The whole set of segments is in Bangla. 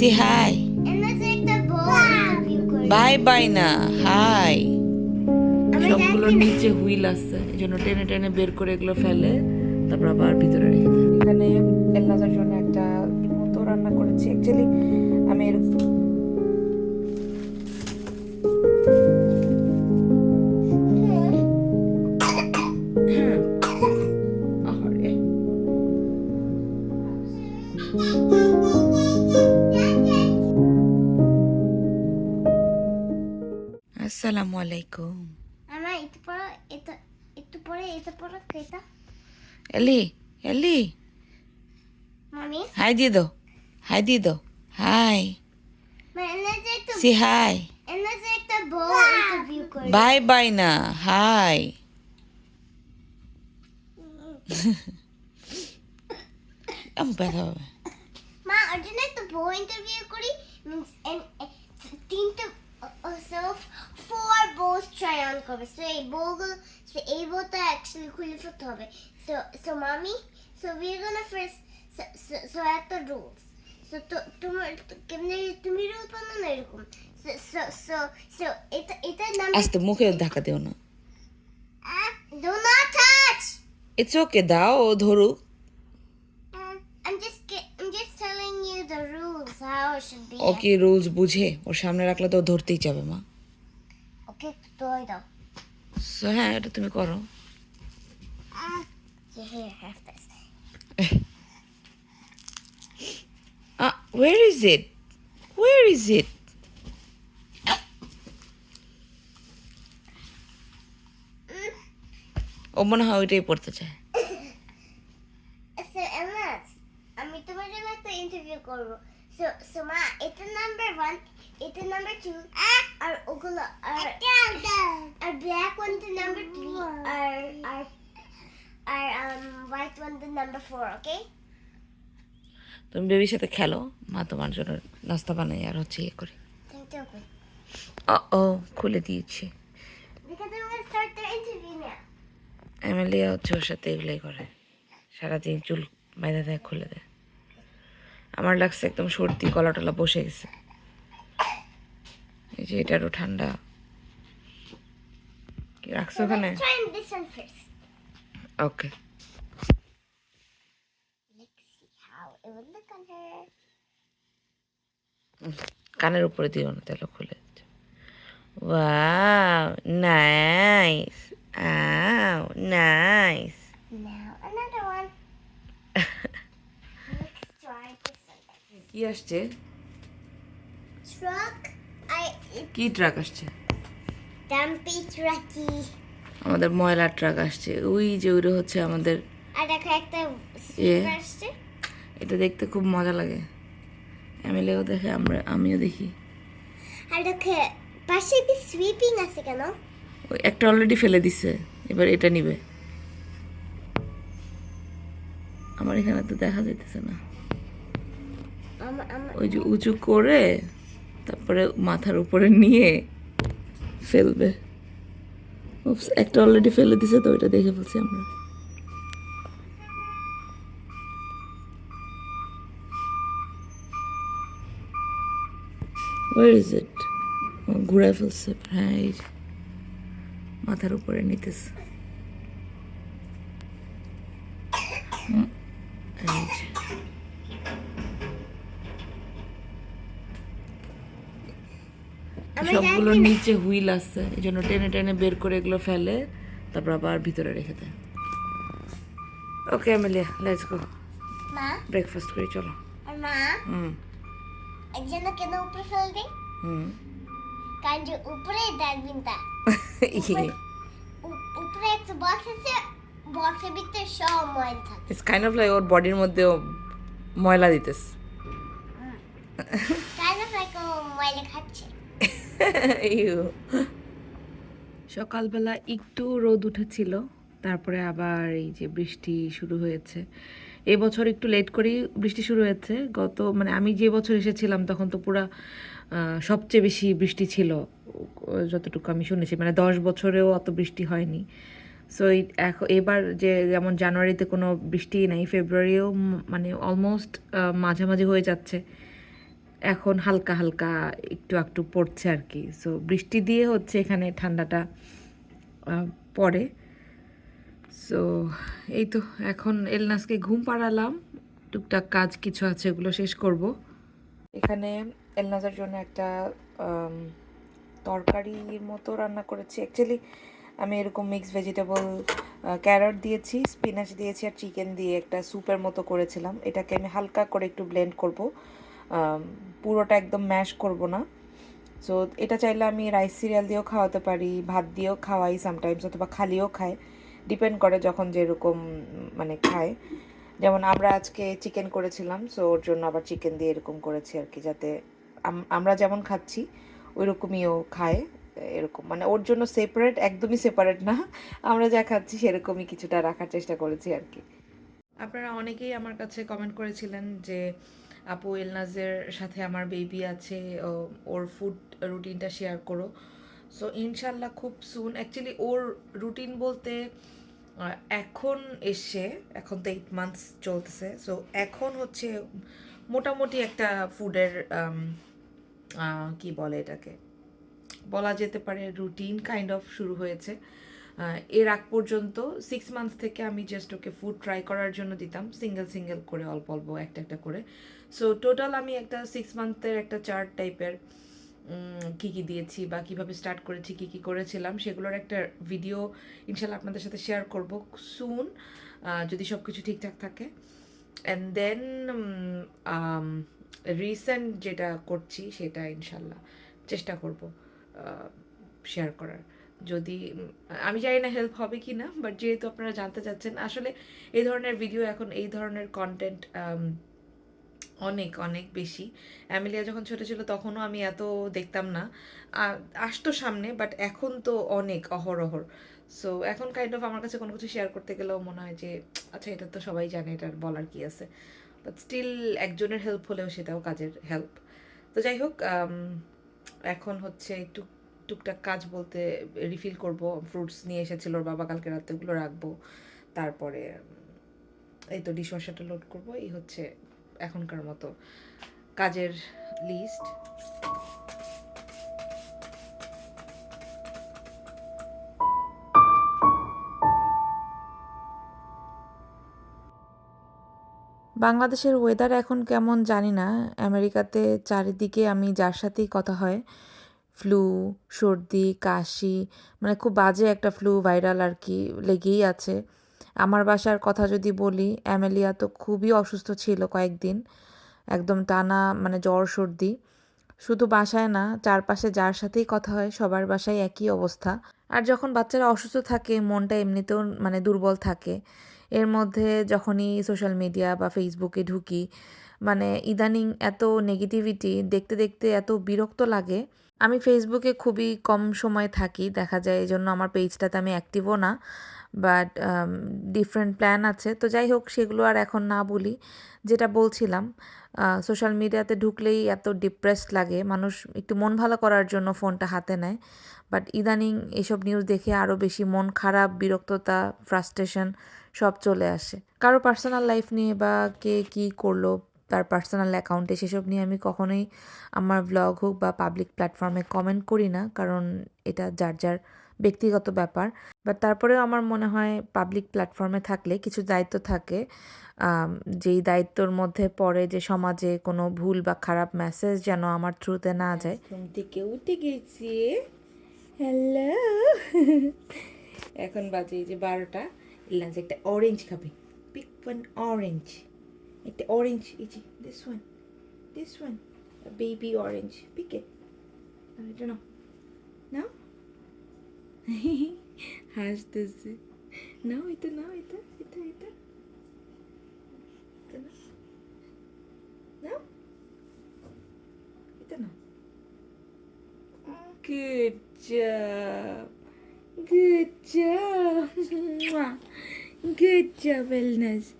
সি হাই বাই বাই না হাই সবগুলো। নিচে হুইল আছে এই জন্য টেনে টেনে বের করে এগুলো ফেলে তারপর আবার ভিতরে রেখে দেয়। এখানে এলনাজের জন্য একটা মতো রান্না করেছি অ্যাকচুয়ালি আমি এর আসসালামু আলাইকুম। আমার একটু পরে এটা একটু পরে এটা পরে এটা এলি এলি। মামি? হাই দিয়ে দাও হাই দিয়ে দাও hi. See hi. Bye bye না হাই। আমি ব্যথা হবে। মা ওর জন্য একটা বউ ইন্টারভিউ করি তিনটে shelf four bows try on করবে সো এই বউগুলো সো এই বউটা অ্যাকচুয়ালি খুলে ফেলতে হবে। So so mommy so we are gonna first so একটা রুলস সো তো তোমার কেমনে তুমি রুল বানানো না এরকম? সো সো সো এটা এটা নাম আস্তে মুখে ধাক্কা দিও না। Do not touch it's okay দাও ও ধরুক। I'm just get, I'm just telling you the rules how it ও কি রুলস বুঝে? ওর সামনে রাখলে তো ধরতেই যাবে মা। দাও হ্যাঁ এটা তুমি করো. ওয়ের ইজ ইট ওয়ের ইজ ইট ও মনে হয় ওইটাই পড়তে চায়। আমি তোমার জন্য একটা ইন্টারভিউ করব। সো সো মা এটা নাম্বার ওয়ান এটা নাম্বার টু আর ওগুলো আর আর ব্ল্যাক ওয়ানটা নাম্বার থ্রি আর আর আর um হোয়াইট ওয়ানটা নাম্বার ফোর ওকে তুমি বেবির সাথে খেলো? মা তোমার জন্য নাস্তা বানাই আর হচ্ছে ইয়ে করি। থ্যাংক ইউ ও ও খুলে দিয়েছি। Because I'm gonna start the interview now. MLA হচ্ছে ওর সাথে এগুলোই করে। সারাদিন চুল বাইরে দেয় খুলে দেয়। আমার লাগছে একদম সর্দি গলা টলা বসে গেছে। এই যে এটারও ঠান্ডা। কি রাখছো ওখানে. ওকে. কানের উপরে দিও না তাহলে খুলে wow nice aw nice Now another one. Let's try this one. কি আসছে. I কি ট্রাক আসছে? dumpy trucky. আমাদের ময়লা ট্রাক আসছে। ওই যে ওইটা হচ্ছে আমাদের আর দেখো একটা আসছে। এটা দেখতে খুব মজা লাগে। এমএলএও দেখে আমরা আমিও দেখি। আর দেখো পাশে কি সুইপিং আছে কেন? ওই একটা অলরেডি ফেলে দিছে। এবার এটা নিবে। আমার এখানে তো দেখা যাইতেছে না। ওই যে উঁচু করে তারপরে মাথার উপরে নিয়ে ফেলবে। একটা অলরেডি ফেলে দিছে তো ওইটা দেখে ফেলছি আমরা। Where is it? ও, ঘুরায় ফেলছে হ্যাঁ এই মাথার উপরে নিতেছে। এই সবগুলোর নিচে হুইল আছে এই জন্য টেনে টেনে বের করে এগুলো ফেলে তারপর আবার ভিতরে রেখে দেয়। ওকে এমএলএ লেটস গো মা? ব্রেকফাস্ট করে চলো। মা? হুম। একজন কেন উপরে ফেল দিই হুম। কারণ যে উপরে ডাস্টবিন তা। উপরে একটা বক্স আছে বক্সের ভিতরে সব ময়লা থাকে। ইটস কাইন্ড অফ লাইক ওর বডির মধ্যে ময়লা দিতেছে। কাইন্ড অফ লাইক ও ময়লা খাচ্ছে। সকালবেলা একটু রোদ উঠেছিল, তারপরে আবার এই যে বৃষ্টি শুরু হয়েছে। এই বছর একটু লেট করেই বৃষ্টি শুরু হয়েছে। গত মানে আমি যে বছর এসেছিলাম, তখন তো পুরা সবচেয়ে বেশি বৃষ্টি ছিল, যতটুকু আমি শুনেছি। মানে দশ বছরেও অত বৃষ্টি হয়নি। সো এখন এবার যে যেমন জানুয়ারিতে কোনো বৃষ্টি নাই, ফেব্রুয়ারিও মানে অলমোস্ট মাঝামাঝি হয়ে যাচ্ছে। এখন হালকা হালকা একটু একটু পড়ছে আর কি। সো বৃষ্টি দিয়ে হচ্ছে এখানে ঠান্ডাটা পড়ে। সো এই তো এখন এলনাসকে ঘুম পাড়ালাম। টুকটাক কাজ কিছু আছে, ওগুলো শেষ করব। এখানে এলনাসের জন্য একটা তরকারির মতো রান্না করেছি। অ্যাকচুয়ালি আমি এরকম মিক্স ভেজিটেবল ক্যারট দিয়েছি স্পিনাচ দিয়েছি আর চিকেন দিয়ে একটা স্যুপের মতো করেছিলাম। এটাকে আমি হালকা করে একটু ব্লেন্ড করব। পুরোটা একদম ম্যাশ করব না। সো এটা চাইলে আমি রাইস সিরিয়াল দিয়েও খাওয়াতে পারি, ভাত দিয়েও খাওয়াই সামটাইমস অথবা খালিও খায় ডিপেন্ড করে যখন যেরকম মানে খায়। যেমন আমরা আজকে চিকেন করেছিলাম সো ওর জন্য আবার চিকেন দিয়ে এরকম করেছি আর কি, যাতে আমরা যেমন খাচ্ছি ওই রকমই ও খায়, এরকম। মানে ওর জন্য সেপারেট একদমই সেপারেট না। আমরা যা খাচ্ছি সেরকমই কিছুটা রাখার চেষ্টা করেছি আর কি। আপনারা অনেকেই আমার কাছে কমেন্ট করেছিলেন যে আপু এলনাজের সাথে আমার বেবি আছে ওর ফুড রুটিনটা শেয়ার করো। সো ইনশাল্লাহ খুব সুন অ্যাকচুয়ালি ওর রুটিন বলতে এখন এসে এখন তো এইট মান্থস চলতেছে। সো এখন হচ্ছে মোটামুটি একটা ফুডের কি বলে এটাকে? বলা যেতে পারে রুটিন কাইন্ড অফ শুরু হয়েছে। এর আগ পর্যন্ত সিক্স মান্থস থেকে আমি জাস্ট ওকে ফুড ট্রাই করার জন্য দিতাম সিঙ্গেল সিঙ্গেল করে, অল্প অল্প, একটা একটা করে। সো টোটাল আমি একটা সিক্স মান্থের একটা চার্ট টাইপের কী কী দিয়েছি বা কীভাবে স্টার্ট করেছি, কী কী করেছিলাম, সেগুলোর একটা ভিডিও ইনশাল্লাহ আপনাদের সাথে শেয়ার করব সুন যদি সব কিছু ঠিকঠাক থাকে। অ্যান্ড দেন রিসেন্ট যেটা করছি, সেটা ইনশাল্লাহ চেষ্টা করব শেয়ার করার। যদি আমি জানি না হেল্প হবে কি না বাট যেহেতু আপনারা জানতে চাচ্ছেন, আসলে এই ধরনের ভিডিও এখন এই ধরনের কন্টেন্ট অনেক অনেক বেশি। অ্যামেলিয়া যখন ছোটো ছিল তখনও আমি এত দেখতাম না। আসতো সামনে বাট এখন তো অনেক অহরহর সো এখন কাইন্ড অফ আমার কাছে কোনো কিছু শেয়ার করতে গেলেও মনে হয় যে আচ্ছা এটা তো সবাই জানে, এটার বলার কি আছে? বাট স্টিল একজনের হেল্প হলেও সেটাও কাজের হেল্প তো যাই হোক এখন হচ্ছে একটু টুকটাক কাজ বলতে রিফিল করব ফ্রুটস নিয়ে এসেছিল ওর বাবা, কালকে রাতে ওগুলো রাখব। তারপরে এই তো ডিশওয়াশারটা লোড করব, এই হচ্ছে এখনকার মতো কাজের লিস্ট বাংলাদেশের ওয়েদার এখন কেমন জানি না। আমেরিকাতে চারিদিকে আমি যার সাথেই কথা হয় ফ্লু সর্দি, কাশি মানে খুব বাজে একটা ফ্লু ভাইরাল আর কি লেগেই আছে। আমার বাসার কথা যদি বলি, অ্যামেলিয়া তো খুবই অসুস্থ ছিল কয়েকদিন, একদম টানা মানে জ্বর সর্দি। শুধু বাসায় না, চারপাশে যার সাথেই কথা হয়, সবার বাসায় একই অবস্থা। আর যখন বাচ্চারা অসুস্থ থাকে, মনটা এমনিতেও মানে দুর্বল থাকে। এর মধ্যে যখনই সোশ্যাল মিডিয়া বা ফেসবুকে ঢুকি মানে ইদানিং এত নেগেটিভিটি দেখতে দেখতে এত বিরক্ত লাগে আমি ফেসবুকে খুবই কম সময় থাকি, দেখা যায় এই জন্য আমার পেজটাতে আমি অ্যাক্টিভও না বাট ডিফারেন্ট প্ল্যান আছে। তো যাই হোক, সেগুলো আর এখন না বলি, যেটা বলছিলাম সোশ্যাল মিডিয়াতে ঢুকলেই এত ডিপ্রেসড লাগে, মানুষ একটু মন ভালো করার জন্য ফোনটা হাতে নেয় বাট ইদানিং এসব নিউজ দেখে আরও বেশি মন খারাপ, বিরক্ততা ফ্রাস্ট্রেশন সব চলে আসে। কারও পার্সোনাল লাইফ নিয়ে বা কে কী করল তার পার্সোনাল অ্যাকাউন্টে সেসব নিয়ে আমি কখনোই আমার ব্লগ হোক বা পাবলিক প্ল্যাটফর্মে কমেন্ট করি না কারণ এটা যার যার ব্যক্তিগত ব্যাপার। বাট তারপরেও আমার মনে হয় পাবলিক প্ল্যাটফর্মে থাকলে কিছু দায়িত্ব থাকে। যেই দায়িত্বর মধ্যে পড়ে যে সমাজে কোনো ভুল বা খারাপ মেসেজ যেন আমার থ্রুতে না যায়। ঘুম থেকে উঠে গেছি। হ্যালো এখন বাজে এই যে বারোটা। ইলান্স একটা অরেঞ্জ খাবে। Pick one orange Like the orange, Iji. This one. This one. A baby orange. Pick it. I don't know. No? Has this? No, ito, no, ito. Ito, ito. Ito na. No? Ito na. Good job. Good job. Good job, Elnas.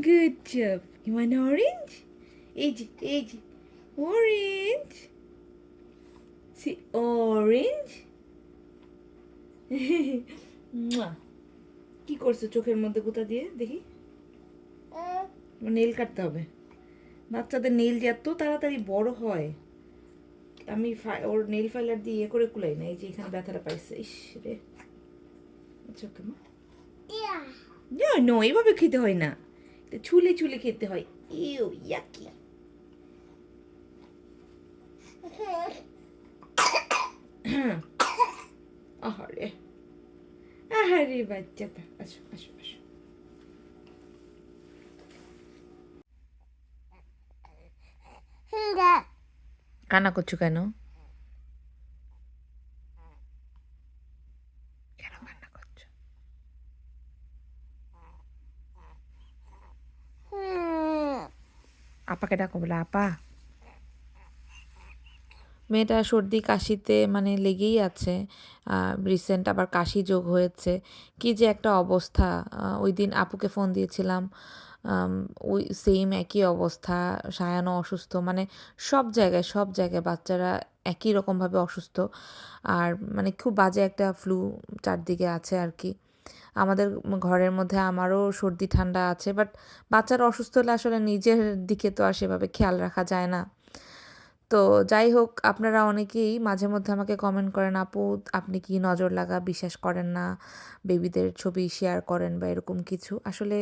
Good job. You want orange? Age, age. Orange. See, orange. কি করছ চোখের মধ্যে কোথা দিয়ে দেখি নেল কাটতে হবে বাচ্চাদের নেইল যে এত তাড়াতাড়ি বড় হয় আমি ওর নেইল ফাইলার দিয়ে ইয়ে করে কুলাই না এই যে এখানে ব্যথাটা পাইছে ইস রে আচ্ছা ওকে মা. না এভাবে খেতে হয় না ছুলে ছুলে খেতে হয়। You yaki. আহারে। আহারে বাচ্চাটা। আসো আসো আসো। কান্না করছ কেন কেন কান্না করছ আপাকে ডাকো, বলে, আপা। মেয়েটা সর্দি কাশিতে মানে লেগেই আছে রিসেন্ট আবার কাশি যোগ হয়েছে। কি যে একটা অবস্থা। ওই দিন আপুকে ফোন দিয়েছিলাম ওই সেম একই অবস্থা সায়ানো অসুস্থ মানে সব জায়গায় সব জায়গায় বাচ্চারা একই রকমভাবে অসুস্থ। আর মানে খুব বাজে একটা ফ্লু চারদিকে আছে আর কি। আমাদের ঘরের মধ্যে আমারও সর্দি ঠান্ডা আছে বাট বাচ্চারা অসুস্থ হলে আসলে নিজের দিকে তো আর সেভাবে খেয়াল রাখা যায় না। তো যাই হোক, আপনারা অনেকেই মাঝে মধ্যে আমাকে কমেন্ট করেন, আপু, আপনি কি নজর লাগা, বিশ্বাস করেন না? বেবিদের ছবি শেয়ার করেন বা এরকম কিছু? আসলে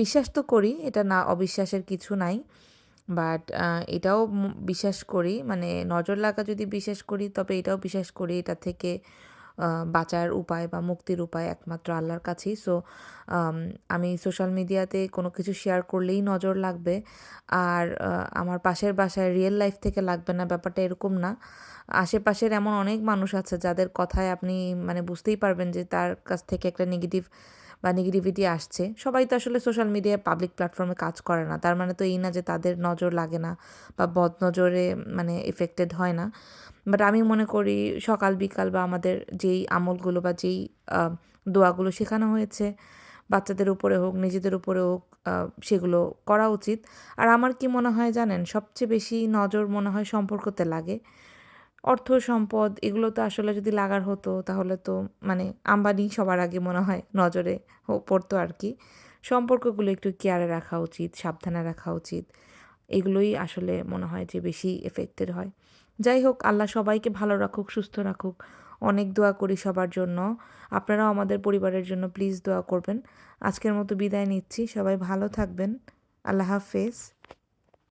বিশ্বাস তো করি, এটা না, অবিশ্বাসের কিছু নাই বাট এটাও বিশ্বাস করি মানে নজর লাগা যদি বিশ্বাস করি, তবে এটাও বিশ্বাস করি, এটা থেকে বাঁচার উপায় বা মুক্তির উপায় একমাত্র আল্লাহর কাছেই। সো আমি সোশ্যাল মিডিয়াতে কোনো কিছু শেয়ার করলেই নজর লাগবে। আর আমার পাশের বাসায় রিয়েল লাইফ থেকে লাগবে না, ব্যাপারটা এরকম না। আশেপাশের এমন অনেক মানুষ আছে যাদের কথায় আপনি মানে বুঝতেই পারবেন যে তার কাছ থেকে একটা নেগেটিভ বা নেগেটিভিটি আসছে, সবাই তো আসলে সোশ্যাল মিডিয়ায় পাবলিক প্ল্যাটফর্মে কাজ করে না। তার মানে তো এই না যে তাদের নজর লাগে না বা বদ নজরে মানে এফেক্টেড হয় না। বাট আমি মনে করি সকাল বিকাল বা আমাদের যেই আমলগুলো বা যেই দোয়াগুলো শেখানো হয়েছে, বাচ্চাদের উপরে হোক, নিজেদের উপরে হোক সেগুলো করা উচিত। আর আমার কি মনে হয় জানেন, সবচেয়ে বেশি নজর মনে হয় সম্পর্কতে লাগে। অর্থ সম্পদ, এগুলো তো আসলে যদি লাগার হতো, তাহলে তো মানে আম্বানি সবার আগে মনে হয় নজরে পড়তো আর কি। সম্পর্কগুলো একটু কেয়ারে রাখা উচিত, সাবধানে রাখা উচিত। এগুলোই আসলে মনে হয় যে বেশি এফেক্টেড হয়। যাই হোক, আল্লাহ সবাইকে ভালো রাখুক, সুস্থ রাখুক। অনেক দোয়া করি সবার জন্য। আপনারাও আমাদের পরিবারের জন্য প্লিজ দোয়া করবেন। আজকের মতো বিদায় নিচ্ছি। সবাই ভালো থাকবেন। আল্লাহ হাফেজ।